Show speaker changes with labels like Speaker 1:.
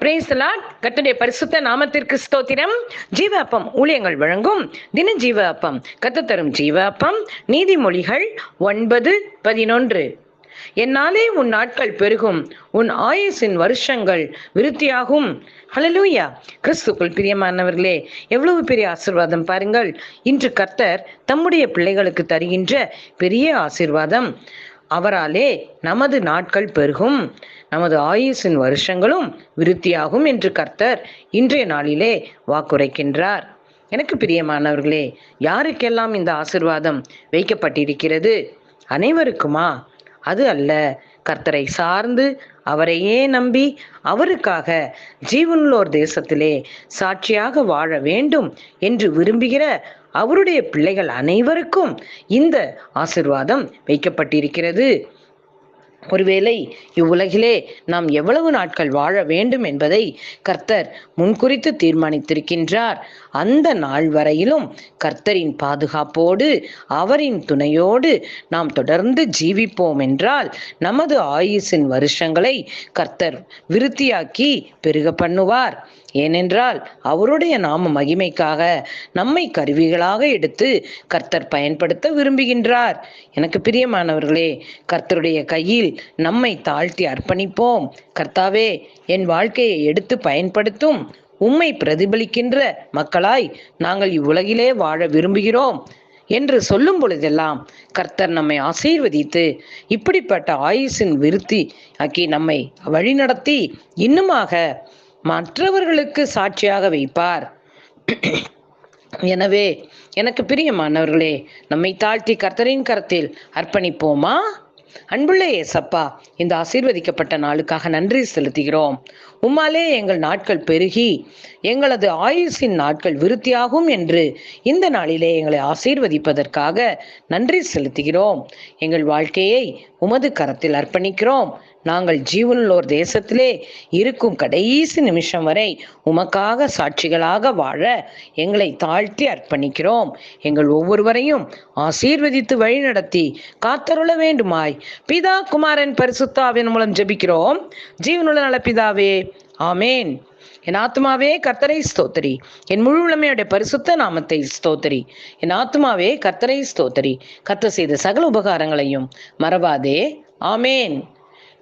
Speaker 1: கத்துடைய பரிசுத்த நாமத்திற்கு ஸ்தோத்திரம். ஜீவ அப்பம் ஊழியங்கள் வழங்கும் தின ஜீவ அப்பம் கத்து தரும் ஜீவ அப்பம் நீதிமொழிகள் ஒன்பது பதினொன்று. என்னாலே உன் நாட்கள் பெருகும். உன் ஆயுசின் வருஷங்கள் விருத்தியாகும். ஹலலூயா கிறிஸ்துக்குள் பிரியமானவர்களே எவ்வளவு பெரிய ஆசிர்வாதம் பாருங்கள். இன்று கர்த்தர் தம்முடைய பிள்ளைகளுக்கு தருகின்ற பெரிய ஆசிர்வாதம். அவராலே நமது நாட்கள் பெருகும். நமது ஆயுசின் வருஷங்களும் விருத்தியாகும் என்று கர்த்தர் இன்றைய நாளிலே வாக்குரைக்கின்றார். எனக்கு பிரியமானவர்களே யாருக்கெல்லாம் இந்த ஆசிர்வாதம் வைக்கப்பட்டிருக்கிறது? அனைவருக்குமா? அது அல்ல கர்த்தரை சார்ந்து அவரையே நம்பி அவருக்காக ஜீவனுள்ளோர் தேசத்திலே சாட்சியாக வாழ வேண்டும் என்று விரும்புகிற அவருடைய பிள்ளைகள் அனைவருக்கும் இந்த ஆசிர்வாதம் வைக்கப்பட்டிருக்கிறது. ஒருவேளை இவ்வுலகிலே நாம் எவ்வளவு நாட்கள் வாழ வேண்டும் என்பதை கர்த்தர் முன்குறித்து தீர்மானித்திருக்கின்றார். அந்த நாள் வரையிலும் கர்த்தரின் பாதுகாப்போடு அவரின் துணையோடு நாம் தொடர்ந்து ஜீவிப்போம் என்றால் நமது ஆயுசின் வருஷங்களை கர்த்தர் விருத்தியாக்கி பெருக பண்ணுவார். ஏனென்றால் அவருடைய நாம மகிமைக்காக நம்மை கருவிகளாக எடுத்து கர்த்தர் பயன்படுத்த விரும்புகின்றார். எனக்கு பிரியமானவர்களே கர்த்தருடைய கையில் நம்மை தாழ்த்தி அர்ப்பணிப்போம். கர்த்தாவே என் வாழ்க்கையை எடுத்து பயன்படுத்தும். உம்மை பிரதிபலிக்கின்ற மக்களாய் நாங்கள் இவ்வுலகிலே வாழ விரும்புகிறோம் என்று சொல்லும் பொழுதெல்லாம் கர்த்தர் நம்மை ஆசீர்வதித்து இப்படிப்பட்ட ஆயுசின் விருத்தி ஆக்கி நம்மை வழிநடத்தி இன்னுமாக மற்றவர்களுக்கு சாட்சியாக வைப்பார். எனவே எனக்கு பிரியமானவர்களே நம்மை தாழ்த்தி கர்த்தரின் கரத்தில் அர்ப்பணிப்போமா? அன்புள்ள ஏசப்பா இந்த ஆசீர்வதிக்கப்பட்ட நாளுக்காக நன்றி செலுத்துகிறோம். உம்மாலே எங்கள் நாட்கள் பெருகி எங்களது ஆயுசின் நாட்கள் விருத்தியாகும் என்று இந்த நாளிலே எங்களை ஆசீர்வதிப்பதற்காக நன்றி செலுத்துகிறோம். எங்கள் வாழ்க்கையை உமது கரத்தில் அர்ப்பணிக்கிறோம். நாங்கள் ஜீவனுள்ளோர் தேசத்திலே இருக்கும் கடைசி நிமிஷம் வரை உமக்காக சாட்சிகளாக வாழ எங்களை தாழ்த்தி அர்ப்பணிக்கிறோம். எங்கள் ஒவ்வொருவரையும் ஆசீர்வதித்து வழிநடத்தி காத்தருள வேண்டுமாய். பிதா குமாரன் பரிசுத்தாவின் மூலம் ஜெபிக்கிறோம். ஜீவனுள்ள நல பிதாவே ஆமேன். என் ஆத்மாவே கர்த்தரை ஸ்தோத்தரி. என் முழு உளமையுடைய பரிசுத்த நாமத்தை ஸ்தோத்தரி. என் ஆத்மாவே கர்த்தரை ஸ்தோத்தரி. கத்த செய்த சகல உபகாரங்களையும் மறவாதே. ஆமேன்.